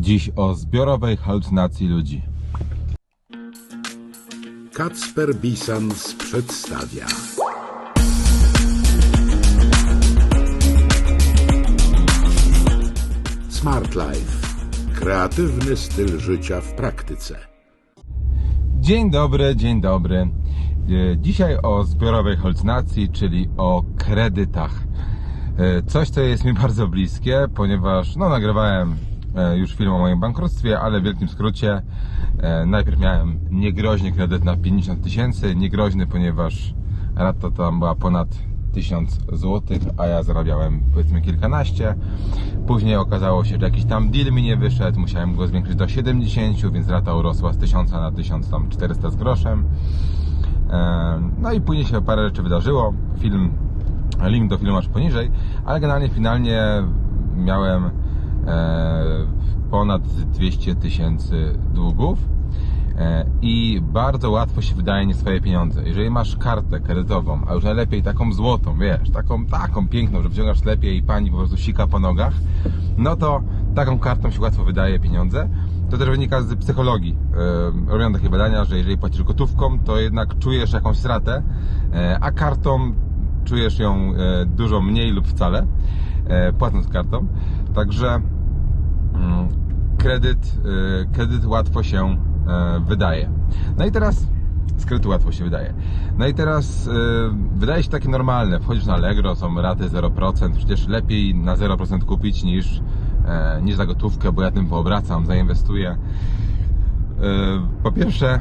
Dziś o zbiorowej halucynacji ludzi. Kacper Bisans przedstawia. Smart Life. Kreatywny styl życia w praktyce. Dzień dobry, dzień dobry. E, Dzisiaj o zbiorowej halucynacji, czyli o kredytach. E, Coś, co jest mi bardzo bliskie, ponieważ no, nagrywałem już film o moim bankructwie, ale w wielkim skrócie e, najpierw miałem niegroźny kredyt na 50 tysięcy. Niegroźny, ponieważ rata tam była ponad 1000 zł, a ja zarabiałem powiedzmy kilkanaście. Później okazało się, że jakiś tam deal mi nie wyszedł, musiałem go zwiększyć do 70, więc rata urosła z 1000 na 1400 z groszem. E, No i później się parę rzeczy wydarzyło. Film, link do filmu masz poniżej, ale generalnie finalnie miałem e, ponad 200 tysięcy długów e, i bardzo łatwo się wydaje nie swoje pieniądze. Jeżeli masz kartę kredytową, a już najlepiej taką złotą, wiesz, taką, taką piękną, że wciągasz lepiej i pani po prostu sika po nogach, no to taką kartą się łatwo wydaje pieniądze. To też wynika z psychologii. E, Robią takie badania, że jeżeli płacisz gotówką, to jednak czujesz jakąś stratę, e, a kartą czujesz ją e, dużo mniej lub wcale, e, płacąc kartą. Także kredyt, e, kredyt łatwo się e, wydaje. No i teraz z kredytu łatwo się wydaje. No i teraz e, wydaje się takie normalne. Wchodzisz na Allegro, są raty 0%, przecież lepiej na 0% kupić niż, e, niż za gotówkę, bo ja tym poobracam, zainwestuję. E, Po pierwsze,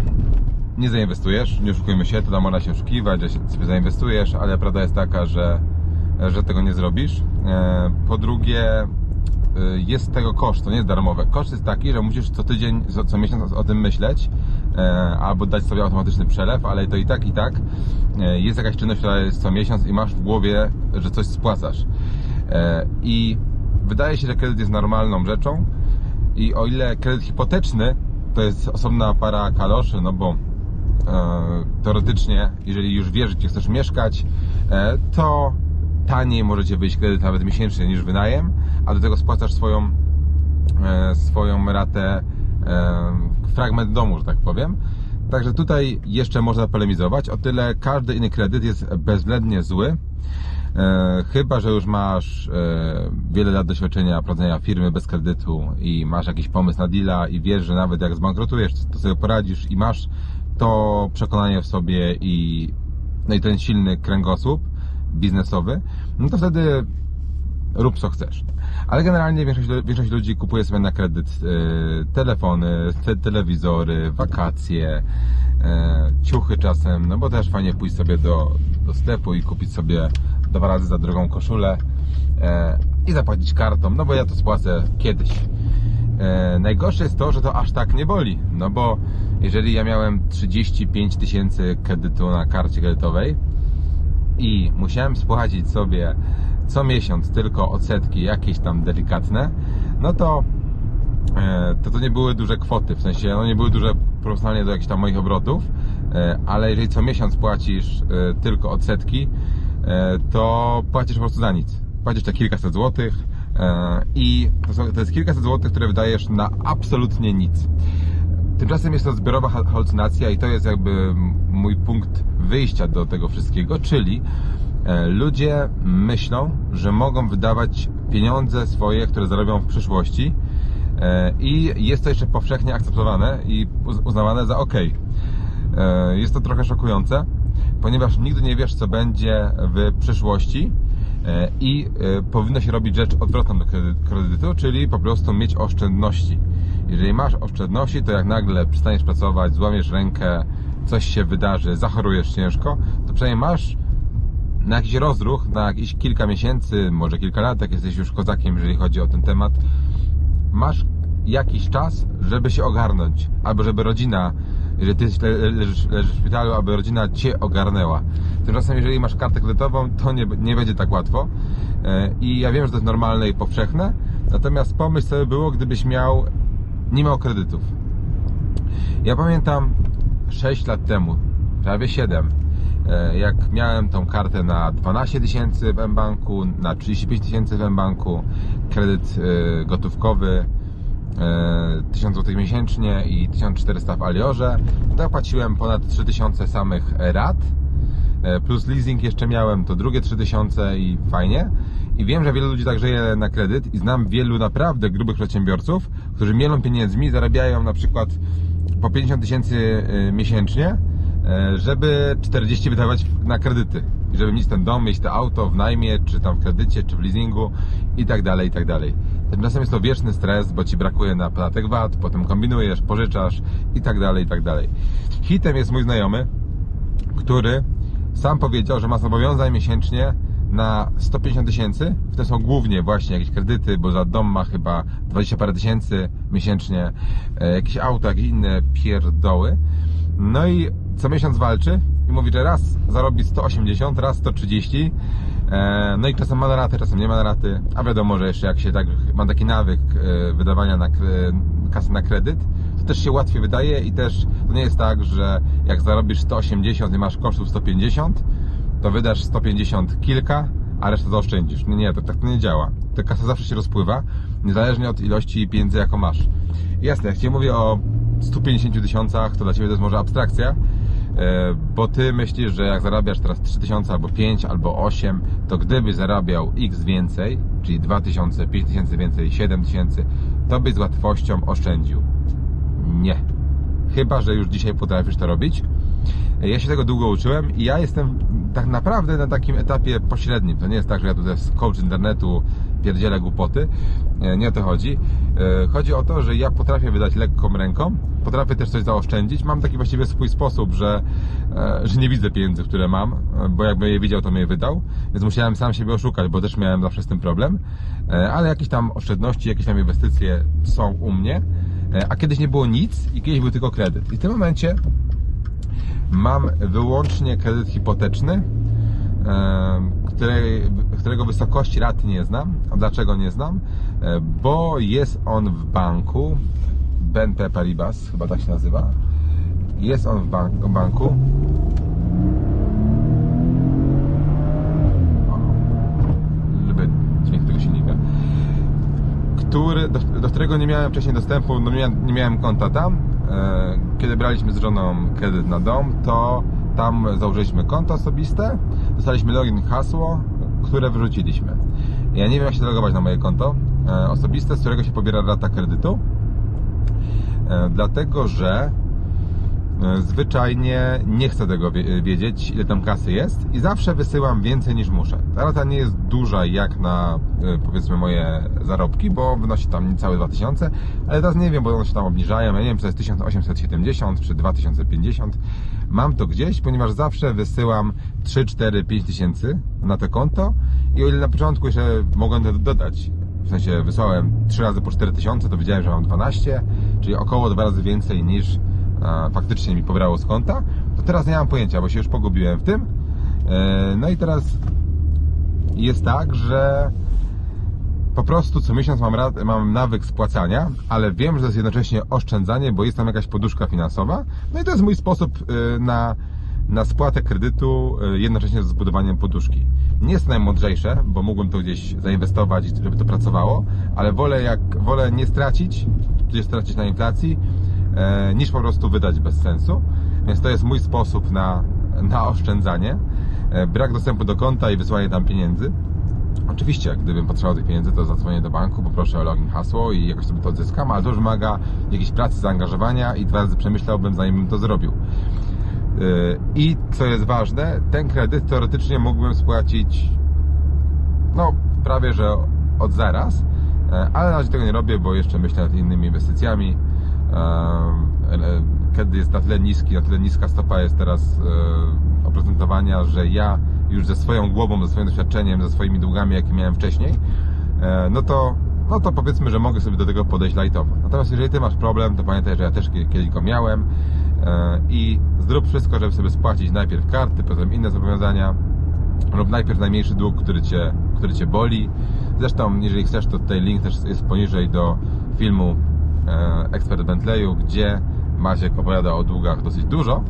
nie zainwestujesz, nie oszukujmy się, to tam można się oszukiwać, że sobie zainwestujesz, ale prawda jest taka, że, że tego nie zrobisz. Po drugie, y, jest tego koszt, to nie jest darmowe. Koszt jest taki, że musisz co tydzień, co, miesiąc o tym myśleć, e, albo dać sobie automatyczny przelew, ale to i tak, i tak e, jest jakaś czynność, która jest co miesiąc i masz w głowie, że coś spłacasz. E, I wydaje się, że kredyt jest normalną rzeczą i o ile kredyt hipoteczny to jest osobna para kaloszy, no bo teoretycznie, jeżeli już wiesz, gdzie chcesz mieszkać, to taniej możecie wyjść kredyt nawet miesięcznie niż wynajem, a do tego spłacasz swoją, e, swoją ratę, e, fragment domu, że tak powiem. Także tutaj jeszcze można polemizować. O tyle każdy inny kredyt jest bezwzględnie zły. E, chyba, że już masz e, wiele lat doświadczenia prowadzenia firmy bez kredytu i masz jakiś pomysł na deala i wiesz, że nawet jak zbankrutujesz, to sobie poradzisz i masz to przekonanie w sobie i, no i ten silny kręgosłup biznesowy, no to wtedy rób co chcesz. Ale generalnie większość, większość ludzi kupuje sobie na kredyt e, telefony, te, telewizory, wakacje, e, ciuchy czasem, no bo też fajnie pójść sobie do, do sklepu i kupić sobie dwa razy za drogą koszulę e, i zapłacić kartą, no bo ja to spłacę kiedyś. E, najgorsze jest to, że to aż tak nie boli, no bo jeżeli ja miałem 35 tysięcy kredytu na karcie kredytowej, i musiałem spłacić sobie co miesiąc tylko odsetki jakieś tam delikatne, no to e, to, to nie były duże kwoty, w sensie no nie były duże proporcjonalnie do jakichś tam moich obrotów, e, ale jeżeli co miesiąc płacisz e, tylko odsetki, to płacisz po prostu za nic. Płacisz te kilkaset złotych i to, są, to jest kilkaset złotych, które wydajesz na absolutnie nic. Tymczasem jest to zbiorowa ha- halucynacja i to jest jakby mój punkt wyjścia do tego wszystkiego, czyli ludzie myślą, że mogą wydawać pieniądze swoje, które zarobią w przyszłości e, i jest to jeszcze powszechnie akceptowane i uz- uznawane za ok. Jest to trochę szokujące, ponieważ nigdy nie wiesz, co będzie w przyszłości e, i e, powinno się robić rzecz odwrotną do kredy- kredytu, czyli po prostu mieć oszczędności. Jeżeli masz oszczędności, to jak nagle przestaniesz pracować, złamiesz rękę, coś się wydarzy, zachorujesz ciężko, to przynajmniej masz na jakiś rozruch, na jakieś kilka miesięcy, może kilka lat, jak jesteś już kozakiem, jeżeli chodzi o ten temat, masz jakiś czas, żeby się ogarnąć, albo żeby rodzina, jeżeli ty le- leżysz, leżysz w szpitalu, aby rodzina cię ogarnęła. Tymczasem, jeżeli masz kartę kredytową, to nie, nie będzie tak łatwo. E, I ja wiem, że to jest normalne i powszechne, natomiast pomyśl sobie było, gdybyś miał, nie miał kredytów. Ja pamiętam 6 lat temu, prawie 7, e, jak miałem tą kartę na 12 tysięcy w mBanku, na 35 tysięcy w mBanku, kredyt e, gotówkowy e, 1000 zł miesięcznie i 1400 w Aliorze, to płaciłem ponad 3000 samych rat. E, Plus leasing jeszcze miałem, to drugie 3000 i fajnie. I wiem, że wielu ludzi tak żyje na kredyt i znam wielu naprawdę grubych przedsiębiorców, którzy mielą pieniędzmi, zarabiają na przykład po 50 tysięcy e, miesięcznie, e, żeby 40 wydawać na kredyty. I żeby mieć ten dom, mieć to auto w najmie, czy tam w kredycie, czy w leasingu i tak dalej, i tak dalej. Tymczasem jest to wieczny stres, bo ci brakuje na podatek VAT, potem kombinujesz, pożyczasz i tak dalej, i tak dalej. Hitem jest mój znajomy, który sam powiedział, że ma zobowiązań miesięcznie na 150 tysięcy. W tym są głównie właśnie jakieś kredyty, bo za dom ma chyba 20 parę tysięcy miesięcznie, e, jakieś auto, jakieś inne pierdoły. No i co miesiąc walczy i mówi, że raz zarobi 180, raz 130. E, No i czasem ma na raty, czasem nie ma na raty. A wiadomo, że jeszcze jak się tak, ma taki nawyk e, wydawania na kasy na kredyt, to też się łatwiej wydaje i też to nie jest tak, że jak zarobisz 180 i masz kosztów 150, to wydasz 150 kilka, a resztę zaoszczędzisz. Nie, nie, to tak to nie działa. Ta kasa zawsze się rozpływa, niezależnie od ilości pieniędzy, jaką masz. Jasne, jak Ci mówię o 150 tysiącach, to dla Ciebie to jest może abstrakcja, bo Ty myślisz, że jak zarabiasz teraz 3000 albo 5 albo 8, to gdybyś zarabiał x więcej, czyli 2000, 5000 więcej, 7000, to byś z łatwością oszczędził. Nie. Chyba, że już dzisiaj potrafisz to robić. Ja się tego długo uczyłem i ja jestem tak naprawdę na takim etapie pośrednim. To nie jest tak, że ja tutaj z coach internetu pierdzielę głupoty. E, Nie o to chodzi. E, Chodzi o to, że ja potrafię wydać lekką ręką, potrafię też coś zaoszczędzić. Mam taki właściwie swój sposób, że, e, że nie widzę pieniędzy, które mam, bo jakby je widział, to mnie wydał. Więc musiałem sam siebie oszukać, bo też miałem zawsze z tym problem. Ale jakieś tam oszczędności, jakieś tam inwestycje są u mnie. A kiedyś nie było nic i kiedyś był tylko kredyt. I w tym momencie mam wyłącznie kredyt hipoteczny, której, którego wysokości rat nie znam. A dlaczego nie znam? E, Bo jest on w banku BNP Paribas, chyba tak się nazywa. Jest on w bank, banku. Lubię dźwięk tego silnika który, do, do którego nie miałem wcześniej dostępu, no nie, miałem- nie miałem konta tam. E, Kiedy braliśmy z żoną kredyt na dom, to tam założyliśmy konto osobiste, dostaliśmy login, hasło, które wyrzuciliśmy. Ja nie wiem jak się zalogować na moje konto e, osobiste, z którego się pobiera rata kredytu, e, dlatego że zwyczajnie nie chcę tego wie- wiedzieć, ile tam kasy jest i zawsze wysyłam więcej niż muszę. Ta rata nie jest duża jak na e, powiedzmy moje zarobki, bo wynosi tam niecałe 2000, ale teraz nie wiem, bo one się tam obniżają. Ja nie wiem, czy to jest 1870 czy 2050. Mam to gdzieś, ponieważ zawsze wysyłam 3, 4, 5 tysięcy na to konto i o ile na początku jeszcze mogłem to dodać, w sensie wysłałem 3 razy po 4 tysiące, to wiedziałem, że mam 12, czyli około 2 razy więcej niż faktycznie mi pobrało z konta, to teraz nie mam pojęcia, bo się już pogubiłem w tym. E, No i teraz jest tak, że po prostu co miesiąc mam, mam nawyk spłacania, ale wiem, że to jest jednocześnie oszczędzanie, bo jest tam jakaś poduszka finansowa. No i to jest mój sposób y, na, na spłatę kredytu, y, jednocześnie z zbudowaniem poduszki. Nie jest najmądrzejsze, bo mógłbym to gdzieś zainwestować, żeby to pracowało, ale wolę, jak, wolę nie stracić, tudzież stracić na inflacji, e, niż po prostu wydać bez sensu. Więc to jest mój sposób na, na oszczędzanie. E, Brak dostępu do konta i wysłanie tam pieniędzy. Oczywiście, gdybym potrzebował tych pieniędzy, to zadzwonię do banku, poproszę o login, hasło i jakoś sobie to odzyskam, ale to już wymaga jakiejś pracy, zaangażowania i dwa razy przemyślałbym, zanim bym to zrobił. Yy, I co jest ważne, ten kredyt teoretycznie mógłbym spłacić no prawie, że od zaraz, e, ale na razie tego nie robię, bo jeszcze myślę nad innymi inwestycjami. E, Kiedy jest na tyle niski, na tyle niska stopa jest teraz e, oprocentowania, że ja już ze swoją głową, ze swoim doświadczeniem, ze swoimi długami, jakie miałem wcześniej, e, no to, no to powiedzmy, że mogę sobie do tego podejść lightowo. Natomiast jeżeli Ty masz problem, to pamiętaj, że ja też kie- kiedyś go miałem i zrób wszystko, żeby sobie spłacić najpierw karty, potem inne zobowiązania, lub najpierw najmniejszy dług, który cię, który cię boli. Zresztą, jeżeli chcesz, to tutaj link też jest poniżej do filmu Ekspert Bentleyu, gdzie Maciek opowiada o długach dosyć dużo.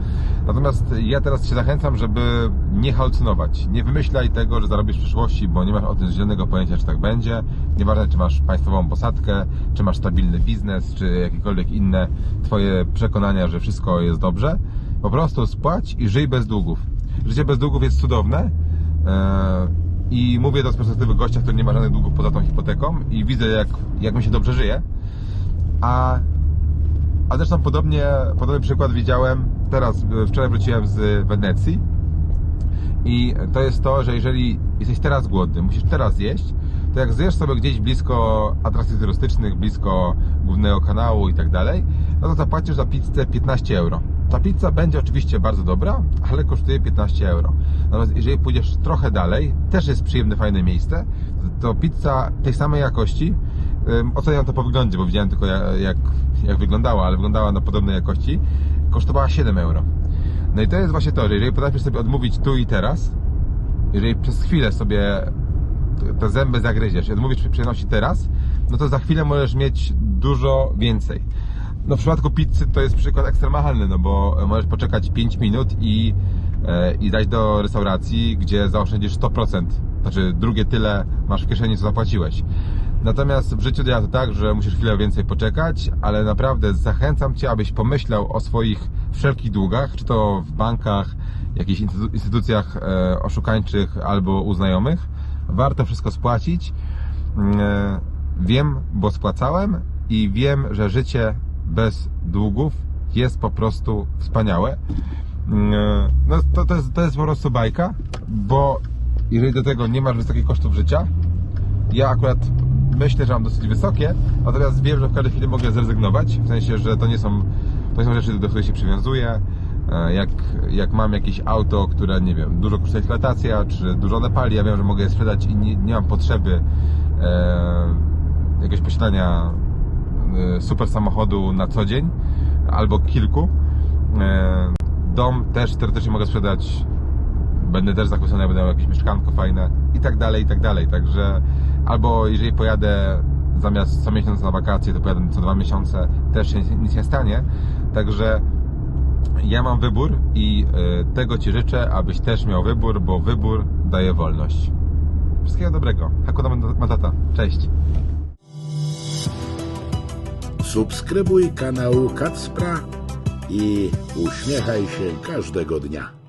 Natomiast ja teraz Cię zachęcam, żeby nie halucynować. Nie wymyślaj tego, że zarobisz w przyszłości, bo nie masz o tym zielonego pojęcia, czy tak będzie. Nieważne, czy masz państwową posadkę, czy masz stabilny biznes, czy jakiekolwiek inne Twoje przekonania, że wszystko jest dobrze. Po prostu spłać i żyj bez długów. Życie bez długów jest cudowne. Eee, I mówię to z perspektywy gościa, który nie ma żadnych długów poza tą hipoteką i widzę, jak, jak mi się dobrze żyje. A, a zresztą podobnie, podobny przykład widziałem teraz, e, wczoraj wróciłem z Wenecji i to jest to, że jeżeli jesteś teraz głodny, musisz teraz jeść, to jak zjesz sobie gdzieś blisko atrakcji turystycznych, blisko głównego kanału i tak dalej, no to zapłacisz za pizzę 15 euro. Ta pizza będzie oczywiście bardzo dobra, ale kosztuje 15 euro. Natomiast jeżeli pójdziesz trochę dalej, też jest przyjemne, fajne miejsce, to pizza tej samej jakości, oceniam to po wyglądzie, bo widziałem tylko jak, jak, wyglądała, ale wyglądała na podobnej jakości, kosztowała 7 euro. No i to jest właśnie to, że jeżeli potrafisz sobie odmówić tu i teraz, jeżeli przez chwilę sobie te zęby zagryziesz i odmówisz przyjemności teraz, no to za chwilę możesz mieć dużo więcej. No w przypadku pizzy to jest przykład ekstremalny, no bo możesz poczekać 5 minut i, e, i dać do restauracji, gdzie zaoszczędzisz 100%. Znaczy drugie tyle masz w kieszeni, co zapłaciłeś. Natomiast w życiu działa to tak, że musisz chwilę więcej poczekać, ale naprawdę zachęcam Cię, abyś pomyślał o swoich wszelkich długach, czy to w bankach, jakichś instytu- instytucjach e, oszukańczych albo u znajomych. Warto wszystko spłacić. E, wiem, bo spłacałem i wiem, że życie bez długów jest po prostu wspaniałe. E, No to, to, jest, to jest po prostu bajka, bo jeżeli do tego nie masz wysokich kosztów życia, ja akurat myślę, że mam dosyć wysokie, natomiast wiem, że w każdej chwili mogę zrezygnować, w sensie, że to nie są, to nie są rzeczy, do których się przywiązuję. E, Jak, jak mam jakieś auto, które, nie wiem, dużo kosztuje eksploatacja, czy dużo one pali, ja wiem, że mogę je sprzedać i nie, nie mam potrzeby e, jakiegoś posiadania e, super samochodu na co dzień, albo kilku. E, dom też teoretycznie mogę sprzedać będę też zachwycony, będę miał jakieś mieszkanko fajne i tak dalej, i tak dalej. Także albo jeżeli pojadę zamiast co miesiąc na wakacje, to pojadę co dwa miesiące, też się nic nie stanie. Także ja mam wybór i y, tego Ci życzę, abyś też miał wybór, bo wybór daje wolność. Wszystkiego dobrego. Hakuna Matata. Cześć. Subskrybuj kanał Kacpra i uśmiechaj się każdego dnia.